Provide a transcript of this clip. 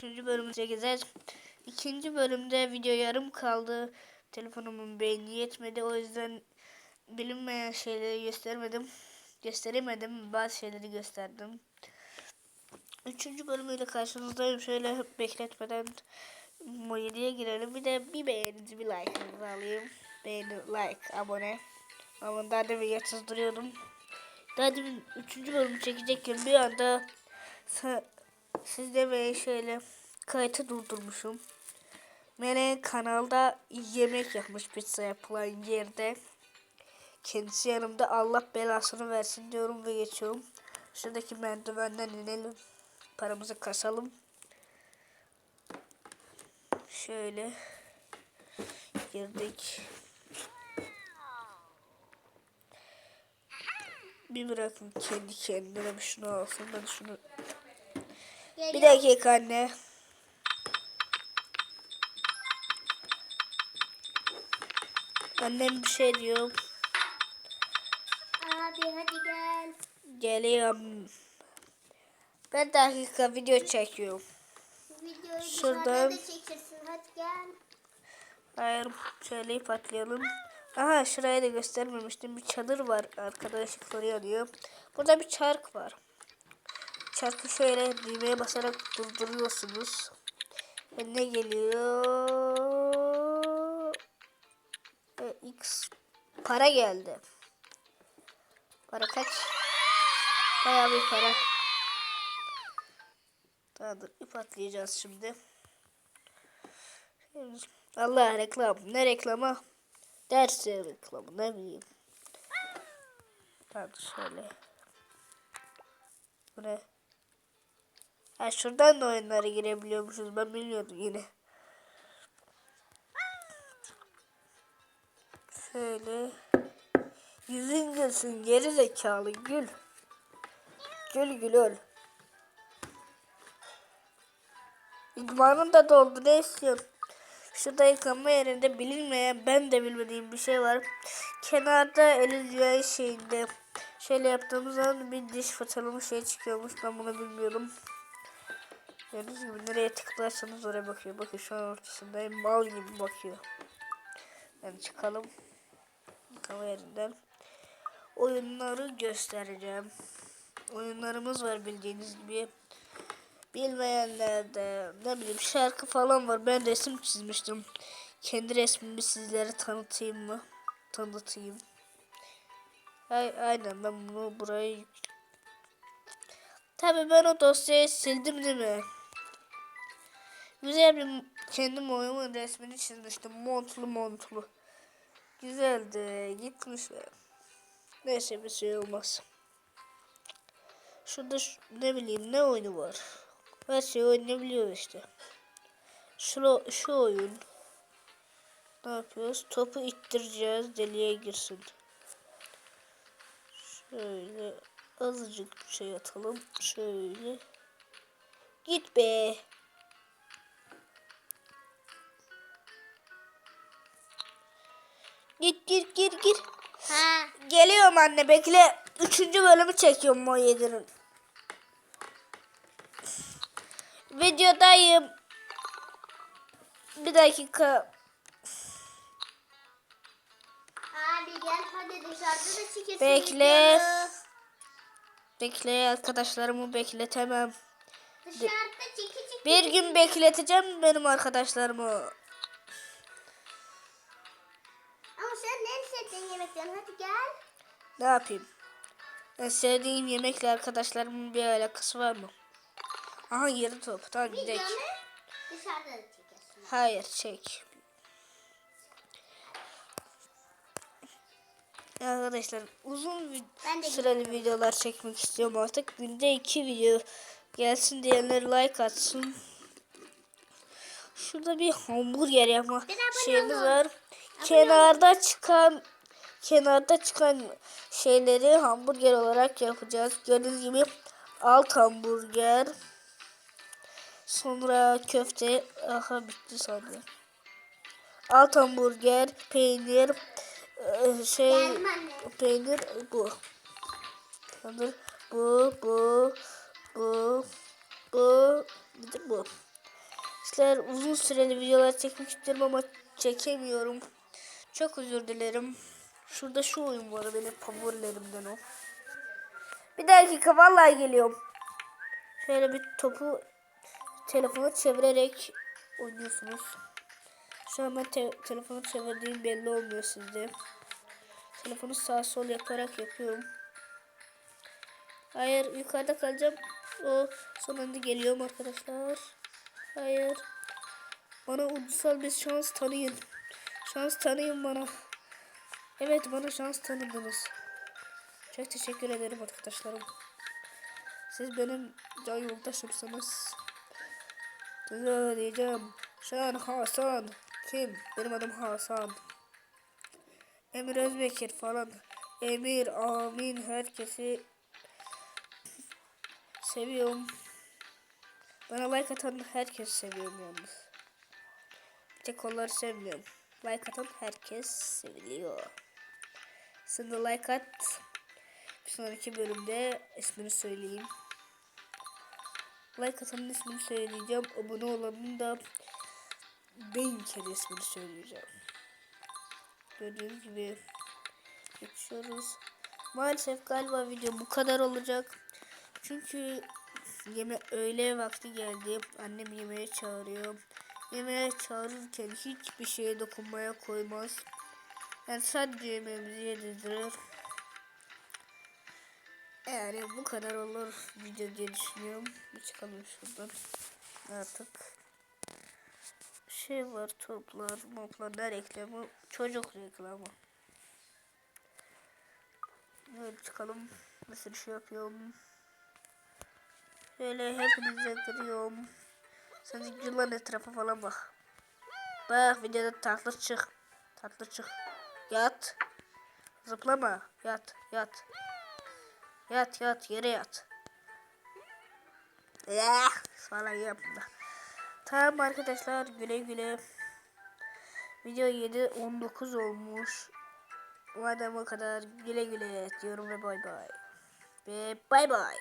Üçüncü bölümü çekeceğiz. İkinci bölümde video yarım kaldı. Telefonumun beyni yetmedi. O yüzden bilinmeyen şeyleri göstermedim. Gösteremedim. Bazı şeyleri gösterdim. Üçüncü bölümüyle karşınızdayım. Şöyle bekletmeden Mo7'ye girelim. Bir de bir beğeninizi bir like'ınızı alayım. Beğeni, like, abone. Ama daha demin yatsız duruyordum. Daha demin üçüncü bölümü çekecekken bir anda sa- siz demeyin şöyle kayıtı durdurmuşum. Mele kanalda yemek yapmış pizza yapılan yerde. Kendisi yanımda Allah belasını versin diyorum ve geçiyorum. Şuradaki merdivenden inelim. Paramızı kasalım. Şöyle girdik. Bir bırakın kendi kendine bir şunu alsın ben şunu. Bir dakika anne. Annem bir şey diyor. Abi hadi gel. Geliyorum. Ben dakika video çekiyorum. Videoyu Şuradan- da çekirsin. Hadi gel. Hayır şöyle ip atlayalım. Aha şurayı da göstermemiştim. Bir çadır var. Arkada ışıkları yanıyor. Burada bir çark var. Çarkı şöyle düğmeye basarak durduruyorsunuz. Ve ne geliyor? E, X para geldi. Para kaç? Bayağı bir para. Tamamdır. ip atlayacağız şimdi. Allah reklam. Ne reklamı? Ders reklamı ne bileyim. Hadi şöyle. Bu? Ha şuradan da oyunlara girebiliyormuşuz. Ben bilmiyordum yine. Şöyle. Yüzün gülsün geri zekalı gül. Gül gül öl. İdmanın da doldu ne istiyorsun? Şurada yıkanma yerinde bilinmeyen ben de bilmediğim bir şey var. Kenarda elin şeyinde şöyle yaptığımız zaman bir diş fırçalama şey çıkıyormuş. Ben bunu bilmiyorum. Gördüğünüz gibi nereye tıklarsanız oraya bakıyor. Bakın şu an ortasındayım. Mal gibi bakıyor. Yani çıkalım. Yıkama yerinden. Oyunları göstereceğim. Oyunlarımız var bildiğiniz gibi. Bilmeyenler de ne bileyim şarkı falan var. Ben resim çizmiştim. Kendi resmimi sizlere tanıtayım mı? Tanıtayım. Ay, aynen ben bunu buraya Tabii ben o dosyayı sildim değil mi? Güzel bir kendim oyumun resmini çizmiştim. Montlu montlu. Güzeldi. Gitmişler. Neyse bir şey olmaz. Şurada şu- ne bileyim ne oyunu var. Her şeyi oynayabiliyor işte. Şu, şu oyun. Ne yapıyoruz? Topu ittireceğiz. Deliğe girsin. Şöyle azıcık bir şey atalım. Şöyle. Git be. Git gir gir gir. Ha. Geliyorum anne bekle. Üçüncü bölümü çekiyorum o yedirin. Videodayım. Bir dakika. Abi gel hadi dışarıda da çekirsin. Bekle. Bekle arkadaşlarımı bekletemem. Dışarıda çeki. Bir gün bekleteceğim benim arkadaşlarımı. Yemekten? Hadi gel. Ne yapayım? En sevdiğim yemekle arkadaşlarımın bir alakası var mı? Aha yarı top. Tamam gidelim. Dışarıda da çekirsin. Hayır çek. Arkadaşlar uzun vi- Ben de süreli videolar çekmek istiyorum artık. Günde iki video gelsin diyenler like atsın. Şurada bir hamburger yapma şeyimiz var. Kenarda çıkan kenarda çıkan şeyleri hamburger olarak yapacağız. Gördüğünüz gibi alt hamburger. Sonra köfte. Aha bitti sanırım. Alt hamburger, peynir, e, şey peynir bu. Sanırım bu, bu, bu, bu, bir de bu. Sizler uzun süreli videolar çekmek istiyorum ama çekemiyorum. Çok özür dilerim. Şurada şu oyun var benim favorilerimden o. Bir dakika vallahi geliyorum. Şöyle bir topu telefonu çevirerek oynuyorsunuz. Şu an ben te- telefonu çevirdiğim belli olmuyor sizde. Telefonu sağ sol yaparak yapıyorum. Hayır yukarıda kalacağım. O son anda geliyorum arkadaşlar. Hayır. Bana ulusal bir şans tanıyın. Şans tanıyın bana. Evet bana şans tanıdınız. Çok teşekkür ederim arkadaşlarım. Siz benim can yoldaşımsınız. Size diyeceğim. Şan Hasan. Kim? Benim adım Hasan. Emir Özbekir falan. Emir, Amin herkesi seviyorum. Bana like atan herkes seviyorum yalnız. Bir tek onları sevmiyorum. Like atan herkes seviliyor. Sen de like at. Bir sonraki bölümde ismini söyleyeyim. Like atanın ismini söyleyeceğim. Abone olanın da bin kere ismini söyleyeceğim. Gördüğünüz gibi geçiyoruz. Maalesef galiba video bu kadar olacak. Çünkü yeme öğle vakti geldi. Annem yemeğe çağırıyor. Yemeğe çağırırken hiçbir şeye dokunmaya koymaz. Yani sadece yemeğimizi yedirdirir. Yani bu kadar olur video diye düşünüyorum. Bir çıkalım şuradan. Artık şey var toplar, moplar reklamı? Çocuk reklamı. Böyle çıkalım. Nasıl şey yapıyorum? Şöyle hepinize kırıyorum. Sen yılan etrafa falan bak. Bak videoda tatlı çık. Tatlı çık. Yat. Zıplama. Yat. Yat. Yat yat yere yat. Ya falan yapma. Tamam arkadaşlar güle güle. Video 7 19 olmuş. Madem o kadar güle güle diyorum ve bay bay. Ve bay bay.